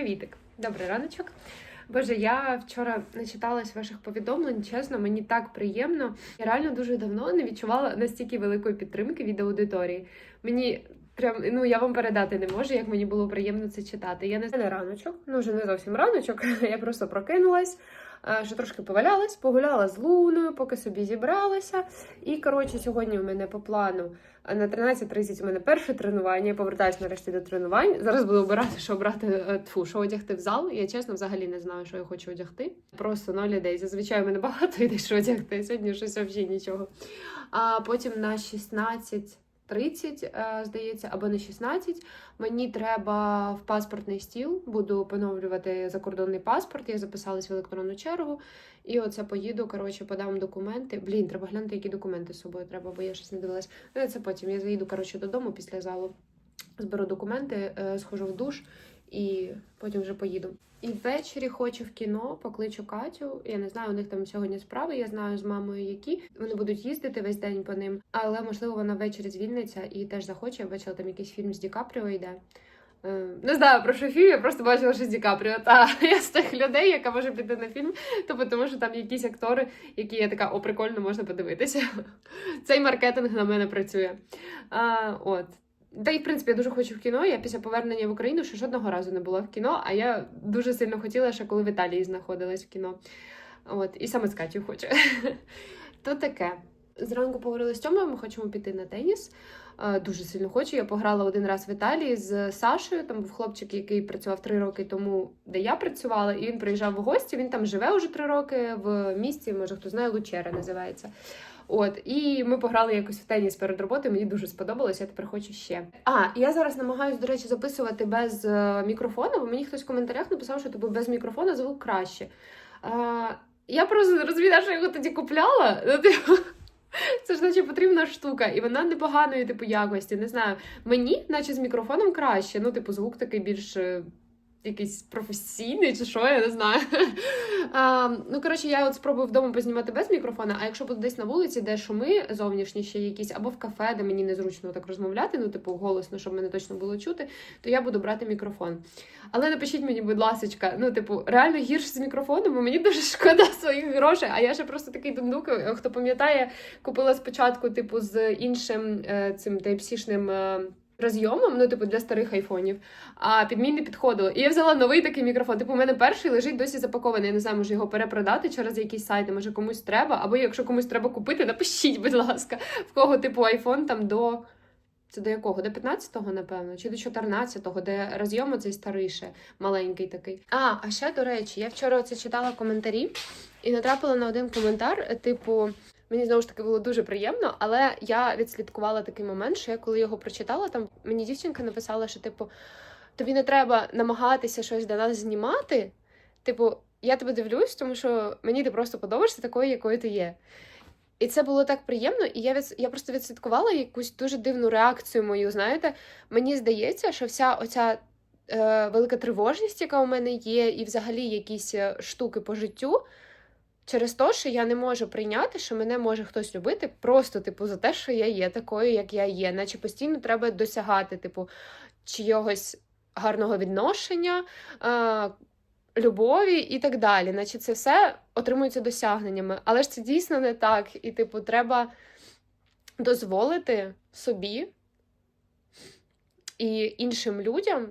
Привітик, добрий раночок. Боже, я вчора начиталась ваших повідомлень. Чесно, мені так приємно. Я реально дуже давно не відчувала настільки великої підтримки від аудиторії. Мені прям ну я вам передати не можу, як мені було приємно це читати. Я не не раночок, ну вже не зовсім раночок. Я просто прокинулась. Е, Що трошки повалялась, погуляла з луною, поки собі зібралася. І коротше, сьогодні у мене по плану а на 13.30 у мене перше тренування. Я повертаюся нарешті до тренувань. Зараз буду обирати, що обрати е, тфу, що одягти в зал. Я чесно взагалі не знаю, що я хочу одягти. Просто ноль ідей. Зазвичай у мене багато ідей, що одягти. Сьогодні щось взагалі нічого. А потім на 16. 30, е, здається, або на 16. Мені треба в паспортний стіл. Буду поновлювати закордонний паспорт. Я записалась в електронну чергу. І оце поїду. Коротше, подам документи. Блін, треба глянути, які документи з собою треба, бо я щось не дивилась. Ну, це потім. Я заїду коротше додому після залу, зберу документи, е, схожу в душ і потім вже поїду. І ввечері хочу в кіно, покличу Катю. Я не знаю, у них там сьогодні справи. Я знаю з мамою, які вони будуть їздити весь день по ним. Але можливо вона ввечері звільниться і теж захоче. Я бачила там якийсь фільм з Ді Капріо йде. Е, Не знаю про що фільм, я просто бачила, що з Ді Капріо. Та я з тих людей, яка може піти на фільм, тобто тому що там якісь актори, які я така, о, прикольно можна подивитися. Цей маркетинг на мене працює. А, от. Та й, в принципі, я дуже хочу в кіно. Я після повернення в Україну ще жодного разу не була в кіно, а я дуже сильно хотіла, ще коли в Італії знаходилась в кіно. От, і саме з Катю хочу. То таке. Зранку поговорили з Тьомою, ми хочемо піти на теніс. Е, Дуже сильно хочу. Я пограла один раз в Італії з Сашою. Там був хлопчик, який працював три роки тому, де я працювала, і він приїжджав в гості. Він там живе уже три роки в місті, може хто знає, Лучера називається. От, і ми пограли якось в теніс перед роботою. Мені дуже сподобалося, я тепер хочу ще. А, я зараз намагаюся, до речі, записувати без е, мікрофона, бо мені хтось в коментарях написав, що тобі без мікрофона звук краще. А, я просто не що його тоді купляла. Ну, типу, Це ж наче потрібна штука, і вона непоганої типу якості. Не знаю. Мені, наче з мікрофоном краще. Ну, типу, звук такий більш е, якийсь професійний, чи що, я не знаю. А, ну, коротше, я от спробую вдома познімати без мікрофона, а якщо буду десь на вулиці, де шуми зовнішні ще якісь, або в кафе, де мені незручно так розмовляти, ну, типу, голосно, щоб мене точно було чути, то я буду брати мікрофон. Але напишіть мені, будь ласка, ну, типу, реально гірше з мікрофоном, бо мені дуже шкода своїх грошей. А я ще просто такий дундук, хто пам'ятає, купила спочатку, типу, з іншим е, цим е, розйомом, ну, типу, для старих айфонів, а під мій не підходило. І я взяла новий такий мікрофон. Типу, у мене перший лежить досі запакований. Я не знаю, може його перепродати через якісь сайти, може комусь треба. Або якщо комусь треба купити, напишіть, будь ласка, в кого, типу, айфон там до. Це до якого? До 15-го, напевно, чи до 14-го, де розйом цей старише, маленький такий. А, а ще, до речі, я вчора оце читала коментарі і натрапила на один коментар, типу. Мені знову ж таки було дуже приємно, але я відслідкувала такий момент, що я коли його прочитала, там мені дівчинка написала, що типу, тобі не треба намагатися щось для нас знімати. Типу, я тебе дивлюсь, тому що мені ти просто подобаєшся такою, якою ти є. І це було так приємно, і я від... я просто відслідкувала якусь дуже дивну реакцію мою. Знаєте, мені здається, що вся оця е, велика тривожність, яка у мене є, і взагалі якісь е, штуки по життю. Через те, що я не можу прийняти, що мене може хтось любити, просто, типу, за те, що я є такою, як я є. Наче постійно треба досягати, типу, чогось гарного відношення, е, любові і так далі. Наче це все отримується досягненнями. Але ж це дійсно не так. І, типу, треба дозволити собі і іншим людям,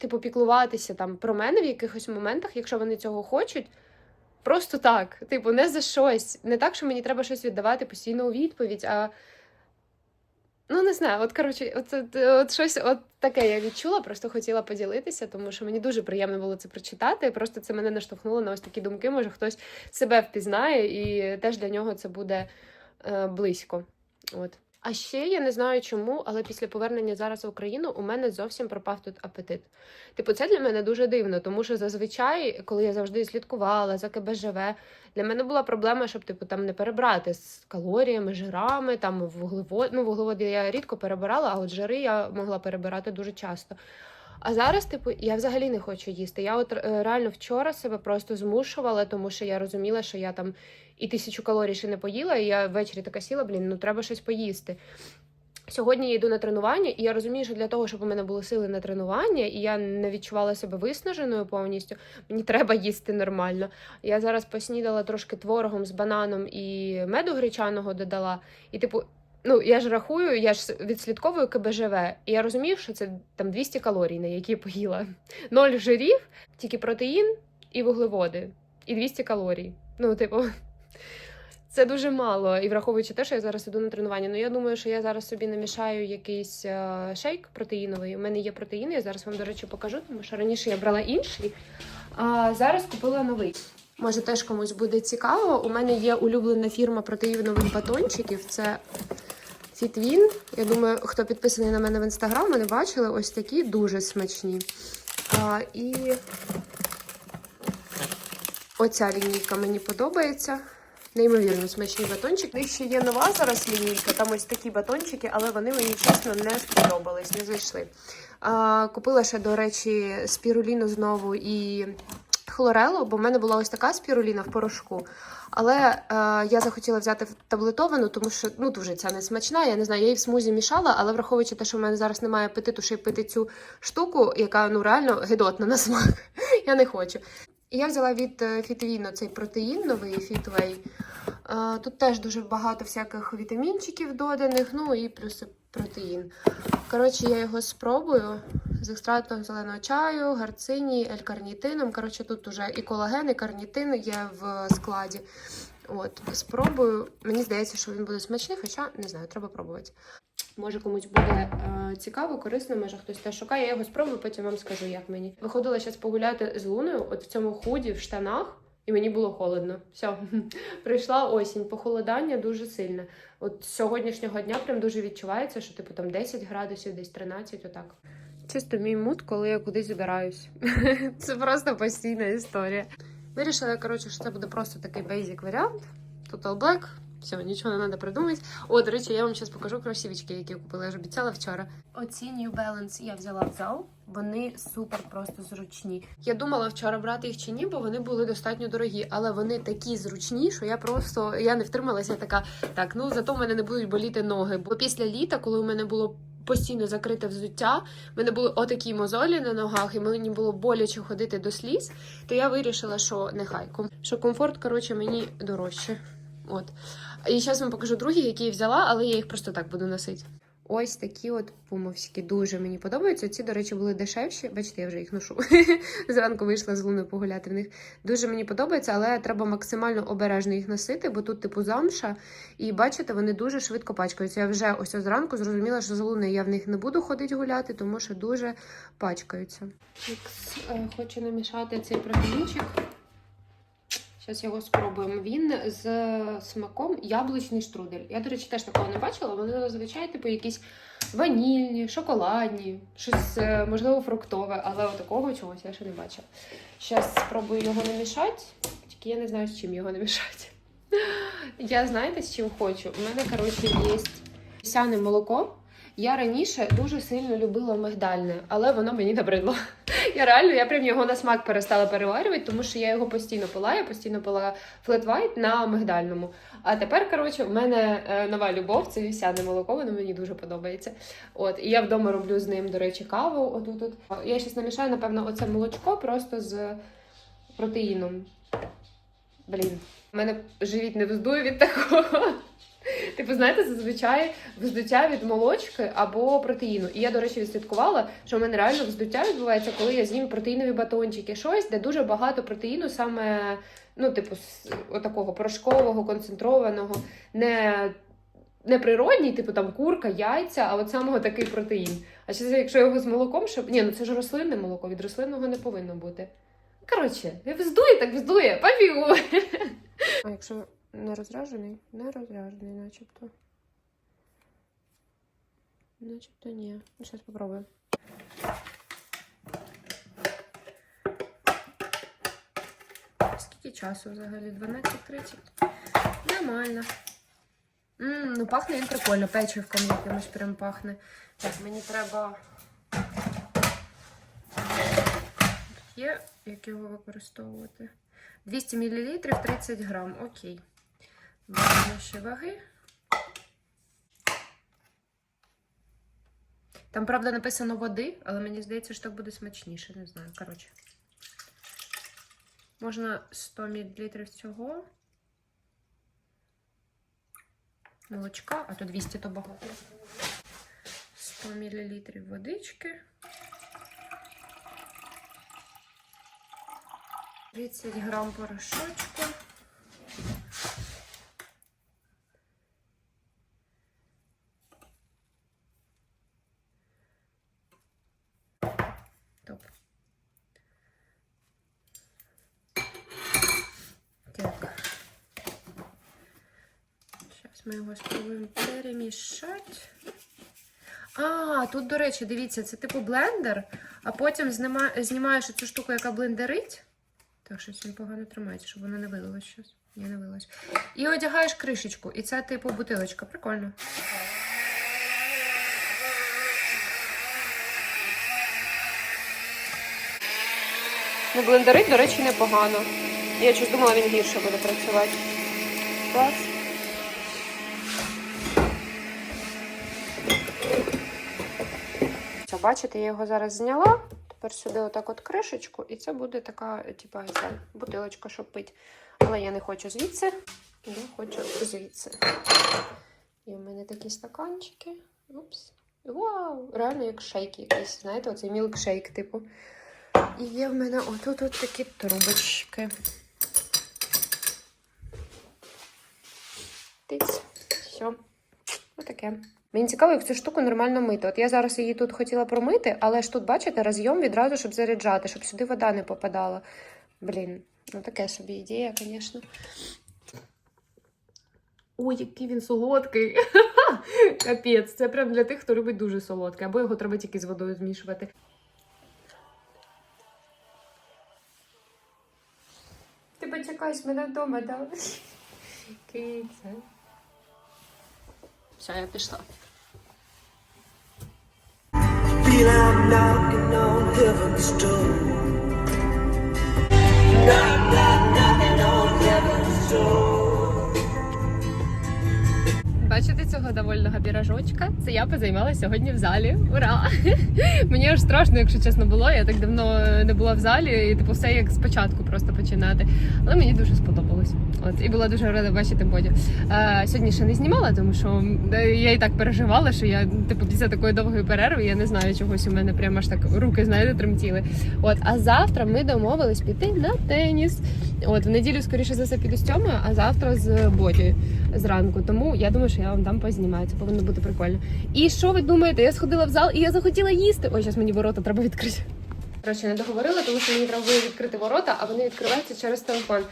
типу, піклуватися там про мене в якихось моментах, якщо вони цього хочуть. Просто так, типу, не за щось. Не так, що мені треба щось віддавати постійно у відповідь, а. Ну, не знаю, от коротше, от, от, от щось от таке я відчула, просто хотіла поділитися, тому що мені дуже приємно було це прочитати. Просто це мене наштовхнуло на ось такі думки. Може, хтось себе впізнає, і теж для нього це буде е, близько. От. А ще я не знаю чому, але після повернення зараз в Україну у мене зовсім пропав тут апетит. Типу, це для мене дуже дивно, тому що зазвичай, коли я завжди слідкувала за КБЖВ, для мене була проблема, щоб типу там не перебрати з калоріями, жирами, там вуглевод... ну, вуглеводи я рідко перебирала, а от жири я могла перебирати дуже часто. А зараз, типу, я взагалі не хочу їсти. Я от е, реально вчора себе просто змушувала, тому що я розуміла, що я там і тисячу калорій ще не поїла, і я ввечері така сіла, блін, ну треба щось поїсти. Сьогодні я йду на тренування, і я розумію, що для того, щоб у мене були сили на тренування, і я не відчувала себе виснаженою повністю, мені треба їсти нормально. Я зараз поснідала трошки творогом з бананом і меду гречаного додала. І, типу, ну я ж рахую, я ж відслідковую КБЖВ, і я розумію, що це там 200 калорій, на які я поїла. Ноль жирів, тільки протеїн і вуглеводи, і 200 калорій. Ну, типу. Це дуже мало, і враховуючи те, що я зараз іду на тренування. Ну я думаю, що я зараз собі намішаю якийсь е, шейк протеїновий. У мене є протеїн, я зараз вам, до речі, покажу, тому що раніше я брала інший, а зараз купила новий. Може, теж комусь буде цікаво. У мене є улюблена фірма протеїнових батончиків. Це Фітвін. Я думаю, хто підписаний на мене в інстаграм, вони бачили ось такі дуже смачні. А, і оця лінійка мені подобається. Неймовірно смачні батончики. У них ще є нова зараз лінійка, там ось такі батончики, але вони мені чесно не сподобались, не зайшли. А, купила ще, до речі, спіруліну знову і хлорелу, бо в мене була ось така спіруліна в порошку. Але е, я захотіла взяти таблетовану, тому що ну дуже ця не смачна. Я не знаю, я її в смузі мішала, але враховуючи те, що в мене зараз немає апетиту, ще й пити цю штуку, яка ну реально гидотна на смак. я не хочу. І я взяла від е, Фітвіно цей протеїн новий Фітвей. Е, Тут теж дуже багато всяких вітамінчиків доданих, ну і плюс протеїн. Коротше, я його спробую з екстрактом зеленого чаю, гарцині, ель-карнітином. Коротше, тут уже і колаген, і карнітин є в складі. От, спробую. Мені здається, що він буде смачний, хоча не знаю, треба пробувати. Може комусь буде е, цікаво, корисно, може хтось теж шукає. Я його спробую, потім вам скажу, як мені. Виходила зараз погуляти з Луною, от в цьому худі, в штанах, і мені було холодно. Все, прийшла осінь, похолодання дуже сильне. От з сьогоднішнього дня прям дуже відчувається, що типу там 10 градусів, десь 13, отак. Чисто мій мут, коли я кудись збираюсь. Це просто постійна історія. Вирішила, коротше, що це буде просто такий бейзик варіант. Total Black. Все, нічого не треба придумати. О, до речі, я вам зараз покажу кросівочки, які я купила. Я ж обіцяла вчора. Оці New Balance я взяла в зал. Вони супер просто зручні. Я думала вчора брати їх чи ні, бо вони були достатньо дорогі, але вони такі зручні, що я просто я не втрималася. я Така так, ну зато в мене не будуть боліти ноги. Бо після літа, коли у мене було постійно закрите взуття, в мене були отакі мозолі на ногах, і мені було боляче ходити до сліз, то я вирішила, що нехай що комфорт, коротше, мені дорожче. От. І зараз вам покажу другі, які я взяла, але я їх просто так буду носити. Ось такі от пумовські дуже мені подобаються. Ці, до речі, були дешевші. Бачите, я вже їх ношу. Зранку вийшла з луною погуляти в них. Дуже мені подобається, але треба максимально обережно їх носити, бо тут, типу, замша. І бачите, вони дуже швидко пачкаються. Я вже ось зранку зрозуміла, що з луною я в них не буду ходити гуляти, тому що дуже пачкаються. Е, хочу намішати цей протеїнчик. Зараз його спробуємо. Він з смаком яблучний штрудель. Я, до речі, теж такого не бачила. Вони зазвичай, типу, якісь ванільні, шоколадні, щось, е, можливо, фруктове, але такого чогось я ще не бачила. Зараз спробую його намішати, тільки я не знаю, з чим його намішати. Я знаєте, з чим хочу? У мене, коротше, є сяне молоко. Я раніше дуже сильно любила мигдальне, але воно мені набридло. Я реально, я прям його на смак перестала переварювати, тому що я його постійно пила, я постійно пила флет-вайт на мигдальному. А тепер, коротше, в мене е, нова любов, це вівсяне молоко, воно мені дуже подобається. От, і я вдома роблю з ним, до речі, каву. Отут. -от. Я зараз намішаю, напевно, оце молочко просто з протеїном. Блін, в мене живіт не вздує від такого. Типу, знаєте, зазвичай вздуття від молочки або протеїну. І я, до речі, відслідкувала, що в мене реально вздуття відбувається, коли я з'їм протеїнові батончики, щось, де дуже багато протеїну, саме, ну, типу, з отакого порошкового, концентрованого, не не природній, типу там курка, яйця, а от самого такий протеїн. А ще якщо його з молоком, щоб. Ні, ну це ж рослинне молоко, від рослинного не повинно бути. Коротше, вздує, так вздує, пофігу. А якщо не розряджений? Не розряджений, начебто. Начебто ні. Зараз попробуємо. Скільки часу взагалі? 12.30? Нормально. Ммм, ну пахне він прикольно, печивком якимось прям пахне. Так, мені треба. Є, як його використовувати? 200 мл 30 грам. Окей. Ще ваги. Там, правда, написано води, але мені здається, що так буде смачніше, не знаю. Коротше. Можна 100 мл цього. Молочка, а то 200 то багато. 100 мл водички. 30 грам порошочку. Топ. Так. Зараз спробуємо перемішати. А, тут, до речі, дивіться, це типу блендер, а потім знімаєш цю штуку, яка блендерить. Так, щось він погано тримається, щоб воно не вилилось щось. Ні, не вилилось. І одягаєш кришечку. І це типу бутилочка. Прикольно. Ну, блендерить, до речі, непогано. Я щось думала, він гірше буде працювати. Клас. Бачите, я його зараз зняла. Тепер сюди отак от кришечку, і це буде така, типа, ця бутилочка, щоб пити. Але я не хочу звідси, я хочу звідси. І в мене такі стаканчики. Упс. Вау! Реально як шейк якийсь, знаєте, оцей мілкшейк, типу. І є в мене отут от такі трубочки. Тиць. Все. Отаке. Мені цікаво, як цю штуку нормально мити. От я зараз її тут хотіла промити, але ж тут, бачите, розйом відразу, щоб заряджати, щоб сюди вода не попадала. Блін, ну таке собі ідея, звісно. Ой, який він солодкий. Капець, це прям для тих, хто любить дуже солодке, або його треба тільки з водою змішувати. Ти почекаєш мене вдома, да? Киця. Все, я пішла. Feel I'm knocking on heaven's door. Knock, knock, knocking on heaven's door. Бачите цього довольного пірожочка? Це я позаймалася сьогодні в залі. Ура! Мені аж страшно, якщо чесно було. Я так давно не була в залі, і типу все як спочатку просто починати. Але мені дуже сподобалось. От і була дуже рада бачити Бодю. Е, сьогодні ще не знімала, тому що е, я і так переживала, що я типу після такої довгої перерви я не знаю чогось. У мене прямо аж так руки знаєте, тремтіли. От, а завтра ми домовились піти на теніс. От в неділю, скоріше за все, піду з Тьомою, а завтра з Бодю зранку. Тому я думаю, що я вам там познімаю. Це повинно бути прикольно. І що ви думаєте? Я сходила в зал і я захотіла їсти. Ой, зараз мені ворота треба відкрити. Коротше, не договорила, тому що мені треба було відкрити ворота, а вони відкриваються через телефон.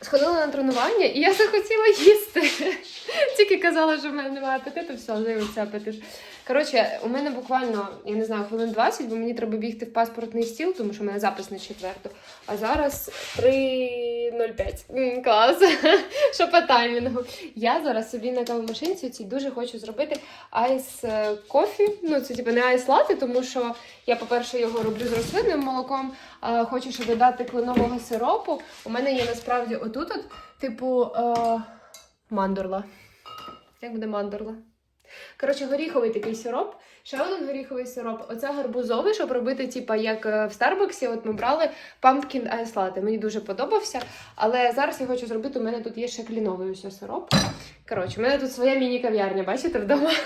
Сходила на тренування і я захотіла їсти. Тільки казала, що в мене немає апетиту, все, з'явився апетит. Коротше, у мене буквально, я не знаю, хвилин 20, бо мені треба бігти в паспортний стіл, тому що в мене запис на четверту. А зараз 3.05. Клас. Що по таймінгу. Я зараз собі на кавомашинці цій дуже хочу зробити айс е, кофі. Ну, це типу не айс лати, тому що я, по-перше, його роблю з рослинним молоком. А хочу ще додати кленового сиропу. У мене є насправді отут, от, типу, е, мандорла. Як буде мандорла? Коротше, горіховий такий сироп. Ще один горіховий сироп. Оце гарбузовий, щоб робити, типа, як е, в Старбаксі. От ми брали ice latte. Мені дуже подобався. Але зараз я хочу зробити. У мене тут є ще кліновий ось сироп. Коротше, у мене тут своя міні-кав'ярня, бачите, вдома.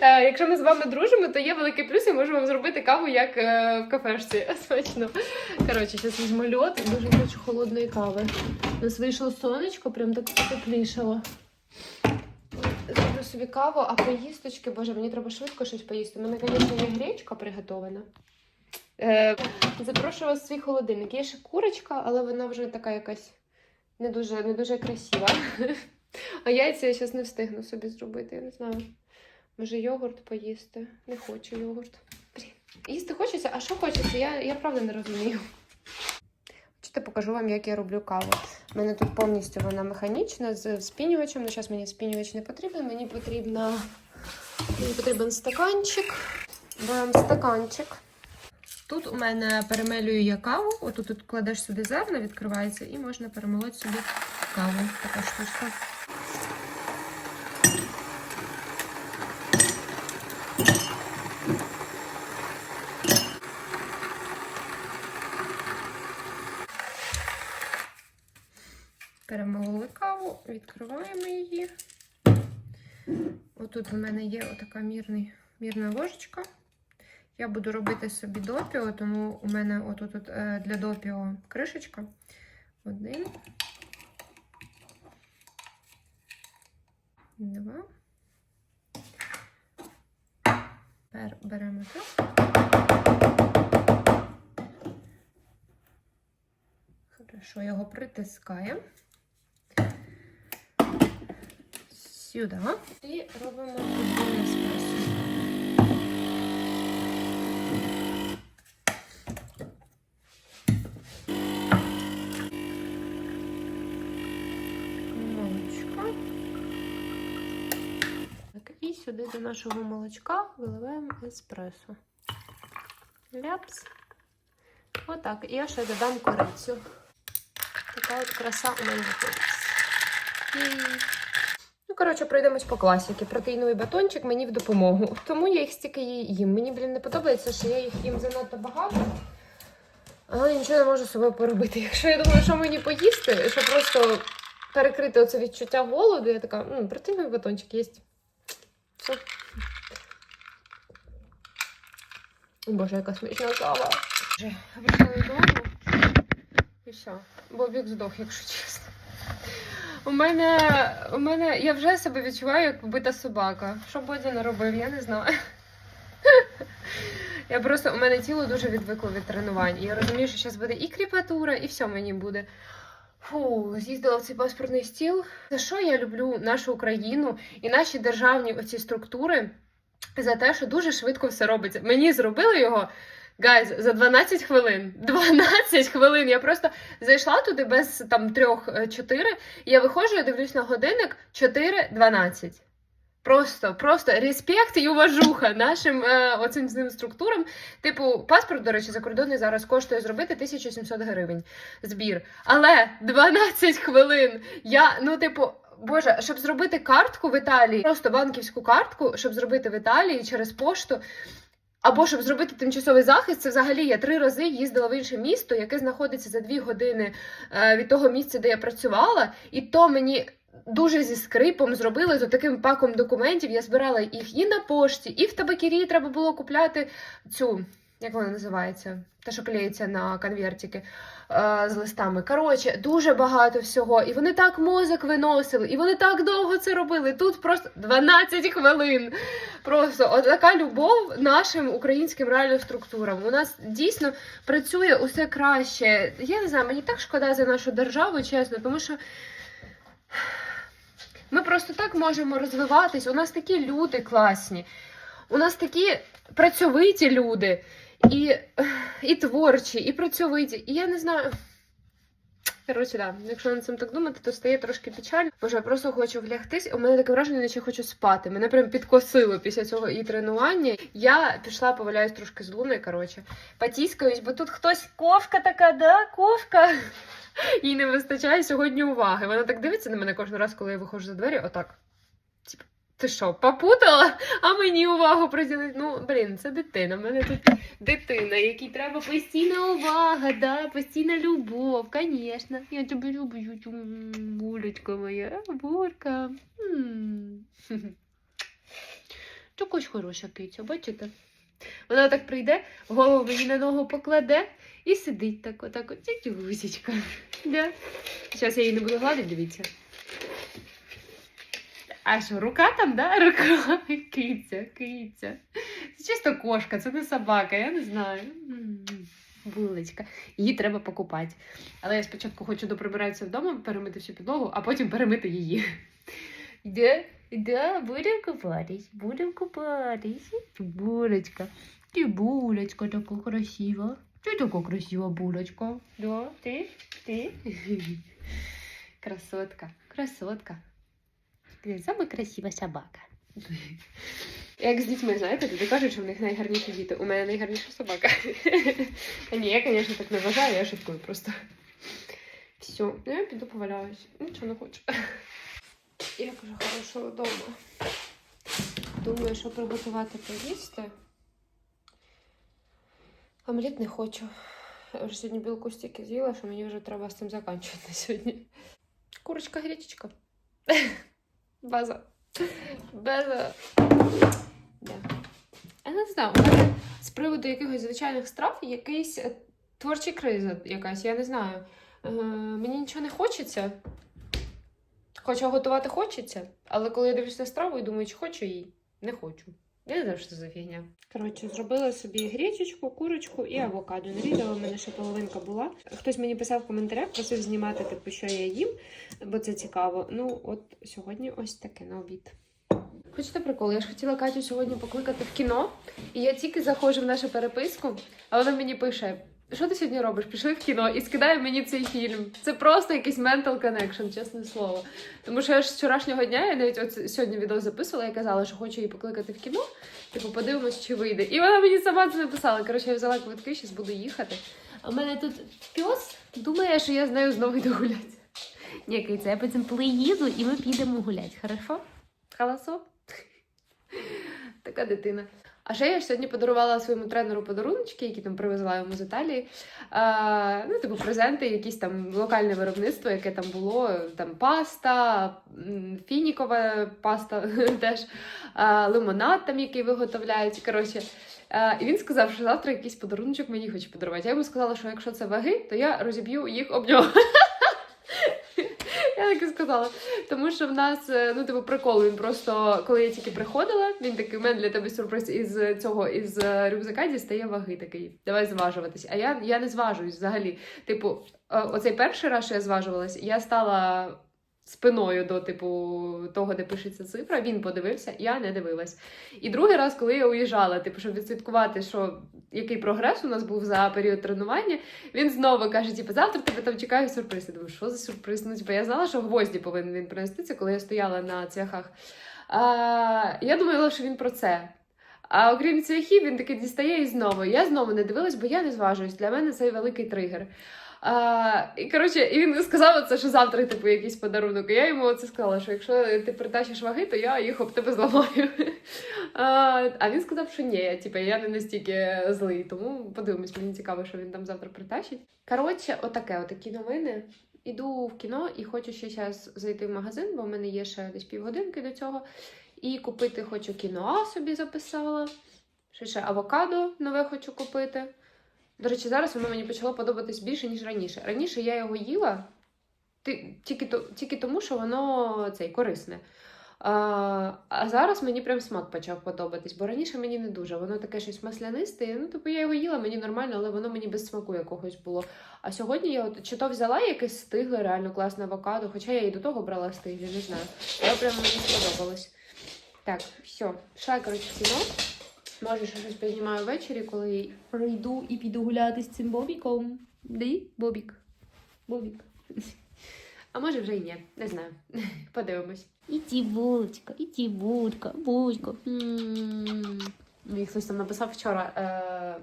Е, Якщо ми з вами дружимо, то є великий плюс, я можу вам зробити каву, як е, в кафешці. Смачно. Коротше, зараз візьму льод і дуже хочу холодної кави. У нас вийшло сонечко, прям так потеплішало. Зроблю собі каву, а поїсточки, боже, мені треба швидко щось поїсти. У мене, звісно, є гречка приготована. Е, запрошую вас в свій холодильник. Є ще курочка, але вона вже така якась не дуже, не дуже красива. А яйця я зараз не встигну собі зробити, я не знаю. Може, йогурт поїсти? Не хочу йогурт. Їсти хочеться, а що хочеться? Я, я правда не розумію. Хочете, покажу вам, як я роблю каву. У мене тут повністю вона механічна з спінювачем. Ну, зараз мені спінювач не потрібен. Мені потрібна мені потрібен стаканчик. Беремо стаканчик. Тут у мене перемелюю я каву. Отут тут кладеш сюди зерна, відкривається, і можна перемолоти собі каву. Така штучка. Перемололи каву, відкриваємо її. Отут у мене є отака мірний, мірна ложечка. Я буду робити собі допіо, тому у мене отут от, е, для допіо кришечка. Один. Два. Тепер беремо так. Хорошо, його притискаємо. Сюди. І робимо подвійне еспресо. І сюди до нашого молочка виливаємо еспресо. Ляпс. Отак. І я ще додам корицю. Така от краса у мене виходить. Коротше, пройдемось по класіки. Протеїновий батончик мені в допомогу. Тому я їх стільки їм. Мені, блін, не подобається, що я їх їм занадто багато. Але нічого не можу з собою поробити. Якщо я думаю, що мені поїсти, що просто перекрити оце відчуття голоду, я така, ну, протеїновий батончик є. Все. О, Боже, яка смачна кава. Вже прийшла додому. І все. Бобік здох, якщо чесно. У мене, у мене, я вже себе відчуваю як побита собака. Що Бодя наробив, я не знаю. Я просто, у мене тіло дуже відвикло від тренувань. І я розумію, що зараз буде і кріпатура, і все мені буде. Фу, з'їздила в цей паспортний стіл. За що я люблю нашу Україну і наші державні оці структури? За те, що дуже швидко все робиться. Мені зробили його. Гайз, за 12 хвилин. 12 хвилин. Я просто зайшла туди без там трьох-чотири. Я виходжу, я дивлюсь на годинник 4.12. Просто, просто респект і уважуха нашим е, оцим цим структурам. Типу, паспорт, до речі, закордонний зараз коштує зробити 1700 гривень збір. Але 12 хвилин. Я, ну, типу. Боже, щоб зробити картку в Італії, просто банківську картку, щоб зробити в Італії через пошту, або щоб зробити тимчасовий захист, це взагалі я три рази їздила в інше місто, яке знаходиться за дві години е, від того місця, де я працювала, і то мені. Дуже зі скрипом зробили з таким паком документів. Я збирала їх і на пошті, і в табакірі треба було купляти цю, як вона називається, та що клеїться на конвертики е, з листами. Коротше, дуже багато всього. І вони так мозок виносили, і вони так довго це робили. Тут просто 12 хвилин. Просто от така любов нашим українським реально структурам. У нас дійсно працює усе краще. Я не знаю, мені так шкода за нашу державу, чесно, тому що. Ми просто так можемо розвиватись. У нас такі люди класні, у нас такі працьовиті люди, і, і творчі, і працьовиті. І я не знаю. Коротше, да, якщо над цим так думати, то стає трошки печально. Боже, я просто хочу влягтись. У мене таке враження, наче хочу спати. Мене прям підкосило після цього і тренування. Я пішла поваляюсь трошки з луною, коротше, потіскаюсь, бо тут хтось ковка така, да, ковка. Їй не вистачає сьогодні уваги. Вона так дивиться на мене кожен раз, коли я виходжу за двері, отак. Типу, ти що, попутала? А мені увагу приділити? Ну, блін, це дитина. У мене тут дитина, якій треба постійна увага, да, постійна любов, звісно. Я тебе люблю, булечка моя, бурка. Також хороша киця, бачите? Вона так прийде, голову мені на ногу покладе і сидить так, отак, от. Зараз я її не буду гладити, дивіться. А що, рука там, да? Рука. Киця, киця. Це чисто кошка, це не собака, я не знаю. Булочка. Її треба покупати. Але я спочатку хочу доприбиратися вдома, перемити всю підлогу, а потім перемити її. Да, да, будемо купатись, будемо купатись. Булочка. Ти булочка така красива. Ти така красива булочка. Да, ти, ти. Красотка, красотка. Ти Саме красива собака. Як з дітьми, знаєте, люди кажуть, що в них найгарніші діти. У мене найгарніша собака. Ні, я, звісно, так не вважаю, я шуткую просто. Все, ну я піду поваляюсь. Нічого не хочу. Як вже хорошо вдома. Думаю, що приготувати поїсти. Омлет не хочу. Я вже сьогодні білку стільки з'їла, що мені вже треба з цим закінчувати сьогодні. Курочка гречечка. База. Да. Я не знаю, у мене з приводу якихось звичайних страв якийсь е, творчий криза якась, я не знаю. Е, мені нічого не хочеться. Хоча готувати хочеться, але коли я дивлюся на страву і думаю, чи хочу її, не хочу. Я не знаю, що це за фігня. Коротше, зробила собі гречечку, курочку і авокадо. На відео в мене ще половинка була. Хтось мені писав в коментарях, просив знімати, типу, що я їм, бо це цікаво. Ну, от сьогодні ось таке на обід. Хочете прикол? Я ж хотіла Катю сьогодні покликати в кіно, і я тільки заходжу в нашу переписку, а вона мені пише: що ти сьогодні робиш? Пішли в кіно і скидає мені цей фільм. Це просто якийсь mental connection, чесне слово. Тому що я ж з вчорашнього дня, я навіть от сьогодні відео записувала, я казала, що хочу її покликати в кіно. Типу, подивимось, чи вийде. І вона мені сама це написала. Коротше, я взяла квитки, зараз буду їхати. А в мене тут пес думає, що я з нею знову йду гуляти. Ні, Киця, я потім приїду і ми підемо гуляти, хорошо? Халасо? Така дитина. А ще я ж сьогодні подарувала своєму тренеру подаруночки, які там привезла йому з Італії. А, ну, типу, презенти, якісь там локальне виробництво, яке там було, там паста, фінікова паста теж, а, лимонад, там, який виготовляють. Коротше, а, і він сказав, що завтра якийсь подаруночок мені хоче подарувати. Я йому сказала, що якщо це ваги, то я розіб'ю їх об нього. Я так і сказала. Тому що в нас, е, ну, типу, прикол, він просто, коли я тільки приходила, він такий, у мене для тебе сюрприз із цього, із е, рюкзака дістає ваги такий. Давай зважуватись. А я, я не зважуюсь взагалі. Типу, е, оцей перший раз, що я зважувалась, я стала спиною до, типу, того, де пишеться цифра, він подивився, я не дивилась. І другий раз, коли я уїжджала, типу, щоб відслідкувати, що який прогрес у нас був за період тренування, він знову каже: типу, завтра тебе там чекає сюрприз. Я думаю, що за сюрприз? Ну, типу, я знала, що гвозді повинен він принести це, коли я стояла на цвяхах. А, я думала, що він про це. А окрім цвяхів, він таки дістає і знову. Я знову не дивилась, бо я не зважуюсь. Для мене це великий тригер. А, і коротше, і він сказав це, що завтра типу якийсь подарунок. І я йому це сказала, що якщо ти притащиш ваги, то я їх об тебе зламаю. А, а він сказав, що ні, типу, я не настільки злий, тому подивимось, мені цікаво, що він там завтра притащить. Коротше, отаке, отакі новини. Іду в кіно і хочу ще зараз зайти в магазин, бо в мене є ще десь півгодинки до цього. І купити хочу кіноа собі записала. Ще ще авокадо нове хочу купити. До речі, зараз воно мені почало подобатись більше, ніж раніше. Раніше я його їла тільки, тільки тому, що воно цей, корисне. А, а зараз мені прям смак почав подобатись, бо раніше мені не дуже. Воно таке щось маслянисте. Ну, типу, я його їла, мені нормально, але воно мені без смаку якогось було. А сьогодні я от чи то взяла якесь стигле, реально класне авокадо, хоча я і до того брала стиглі, не знаю. Але прям мені сподобалось. Так, все, шай, коротше. Може, ще щось познімаю ввечері, коли прийду і піду гуляти з цим Бобіком. Ди? Бобік. Бобік. А може вже й ні, не знаю. Подивимось. Іди, булочка, іди, булочка, булочка. Мені хтось там написав вчора. Е...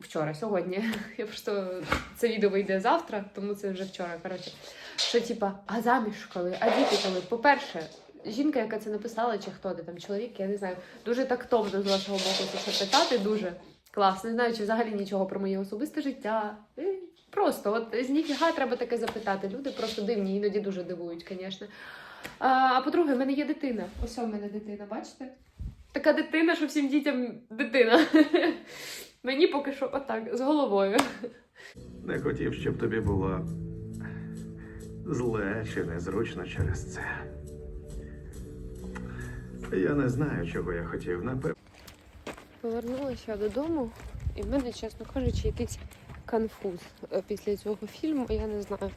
Вчора, сьогодні. Я просто це відео вийде завтра, тому це вже вчора. Коротше, що типа, а заміж коли, а діти коли? По-перше, жінка, яка це написала, чи хто де там чоловік, я не знаю, дуже тактовно з вашого боку це все питати, дуже класно. Не знаю, чи взагалі нічого про моє особисте життя. Е, Просто, от з ніфіга треба таке запитати. Люди просто дивні, іноді дуже дивують, звісно. А, по-друге, в мене є дитина. Ось у мене дитина, бачите? Така дитина, що всім дітям дитина. Мені поки що отак, з головою. Не хотів, щоб тобі було зле чи незручно через це. Я не знаю, чого я хотів. Напевно. Повернулася додому, і в мене, чесно кажучи, якийсь конфуз е, після цього фільму. Я не знаю.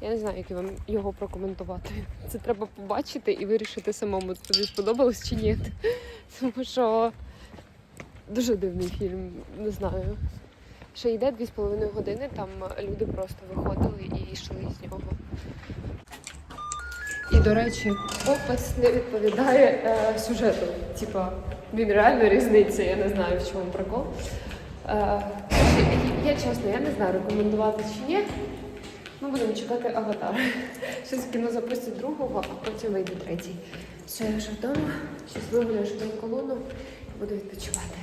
Я не знаю, як вам його прокоментувати. Це треба побачити і вирішити самому, тобі сподобалось чи ні. Тому що дуже дивний фільм, не знаю. Ще йде дві з половиною години, там люди просто виходили і йшли з нього. До речі, опис не відповідає е, сюжету. Типа, він реально різниця, я не знаю, в чому прикол. Е, я чесно, я не знаю, рекомендувати чи ні. Ми будемо чекати аватар. Щось кіно запустять другого, а потім вийде третій. Все, я вже вдома. Щасливо ляжу на колону і буду відпочивати.